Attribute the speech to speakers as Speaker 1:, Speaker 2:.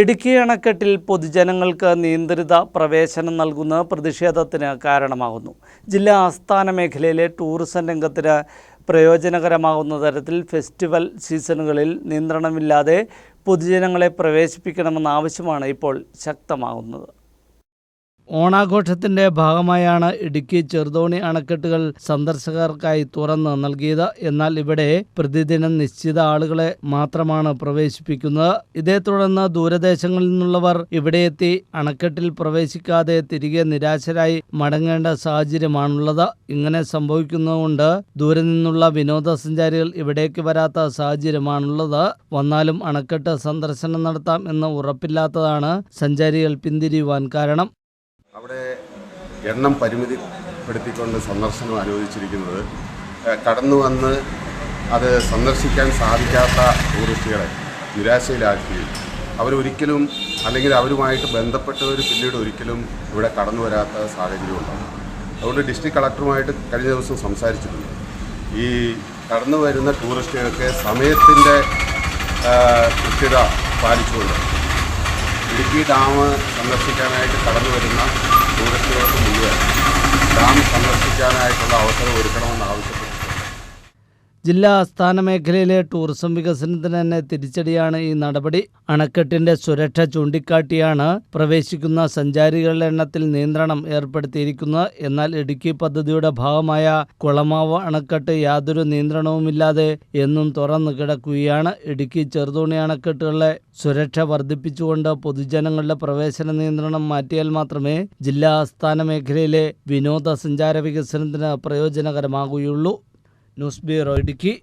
Speaker 1: ഇടുക്കി അണക്കെട്ടിൽ പൊതുജനങ്ങൾക്ക് നിയന്ത്രിത പ്രവേശനം നൽകുന്ന പ്രതിഷേധത്തിന് കാരണമാകുന്നു. ജില്ലാ ആസ്ഥാന മേഖലയിലെ ടൂറിസം രംഗത്തിന് പ്രയോജനകരമാകുന്ന തരത്തിൽ ഫെസ്റ്റിവൽ സീസണുകളിൽ നിയന്ത്രണമില്ലാതെ പൊതുജനങ്ങളെ പ്രവേശിപ്പിക്കണമെന്ന ആവശ്യമാണ് ഇപ്പോൾ ശക്തമാകുന്നത്. ഓണാഘോഷത്തിന്റെ ഭാഗമായാണ് ഇടുക്കി ചെറുതോണി അണക്കെട്ടുകൾ സന്ദർശകർക്കായി തുറന്ന് നൽകിയത്. എന്നാൽ ഇവിടെ പ്രതിദിനം നിശ്ചിത ആളുകളെ മാത്രമാണ് പ്രവേശിപ്പിക്കുന്നത്. ഇതേ തുടർന്ന് ദൂരദേശങ്ങളിൽ നിന്നുള്ളവർ ഇവിടെ എത്തി അണക്കെട്ടിൽ പ്രവേശിക്കാതെ തിരികെ നിരാശരായി മടങ്ങേണ്ട സാഹചര്യമാണുള്ളത്. ഇങ്ങനെ സംഭവിക്കുന്നതുകൊണ്ട് ദൂരെ നിന്നുള്ള വിനോദസഞ്ചാരികൾ ഇവിടേക്ക് വരാത്ത സാഹചര്യമാണുള്ളത്. വന്നാലും അണക്കെട്ട് സന്ദർശനം നടത്താം എന്ന് ഉറപ്പില്ലാത്തതാണ് സഞ്ചാരികൾ പിന്തിരിയുവാൻ കാരണം.
Speaker 2: എണ്ണം പരിമിതിപ്പെടുത്തിക്കൊണ്ട് സന്ദർശനം അനുവദിച്ചിരിക്കുന്നത്. കടന്നു വന്ന് അത് സന്ദർശിക്കാൻ സാധിക്കാത്ത ടൂറിസ്റ്റുകളെ നിരാശയിലാക്കുകയും അവരൊരിക്കലും അല്ലെങ്കിൽ അവരുമായിട്ട് ബന്ധപ്പെട്ടവർ പിന്നീട് ഒരിക്കലും ഇവിടെ കടന്നു വരാത്ത സാഹചര്യമുണ്ടാകും. അതുകൊണ്ട് ഡിസ്ട്രിക്ട് കളക്ടറുമായിട്ട് കഴിഞ്ഞ ദിവസം സംസാരിച്ചിട്ടുണ്ട്. ഈ കടന്നു വരുന്ന ടൂറിസ്റ്റുകൾക്ക് സമയത്തിന്റെ കൃത്യത പാലിച്ചുകൊണ്ട് ഇടുക്കി ഡാം സന്ദർശിക്കാനായിട്ട് കടന്നു വരുന്ന ടൂറിസ്റ്റുകൾക്ക് മുഴുവൻ ഡാം സന്ദർശിക്കാനായിട്ടുള്ള അവസരം ഒരുക്കണമെന്ന് ആവശ്യപ്പെട്ടു
Speaker 1: ജില്ലാ ആസ്ഥാന മേഖലയിലെ ടൂറിസം വികസനത്തിന് തന്നെ തിരിച്ചടിയാണ് ഈ നടപടി. അണക്കെട്ടിന്റെ സുരക്ഷ ചൂണ്ടിക്കാട്ടിയാണ് പ്രവേശിക്കുന്ന സഞ്ചാരികളുടെ എണ്ണത്തിൽ നിയന്ത്രണം ഏർപ്പെടുത്തിയിരിക്കുന്നത്. എന്നാൽ ഇടുക്കി പദ്ധതിയുടെ ഭാഗമായ കുളമാവ് അണക്കെട്ട് യാതൊരു നിയന്ത്രണവുമില്ലാതെ എന്നും തുറന്നു കിടക്കുകയാണ്. ഇടുക്കി ചെറുതോണി അണക്കെട്ടുകളിലെ സുരക്ഷ വർദ്ധിപ്പിച്ചുകൊണ്ട് പൊതുജനങ്ങളുടെ പ്രവേശന നിയന്ത്രണം മാറ്റിയാൽ മാത്രമേ ജില്ലാ ആസ്ഥാന മേഖലയിലെ വിനോദസഞ്ചാര വികസനത്തിന് പ്രയോജനകരമാകുകയുള്ളൂ. News bureau Idukki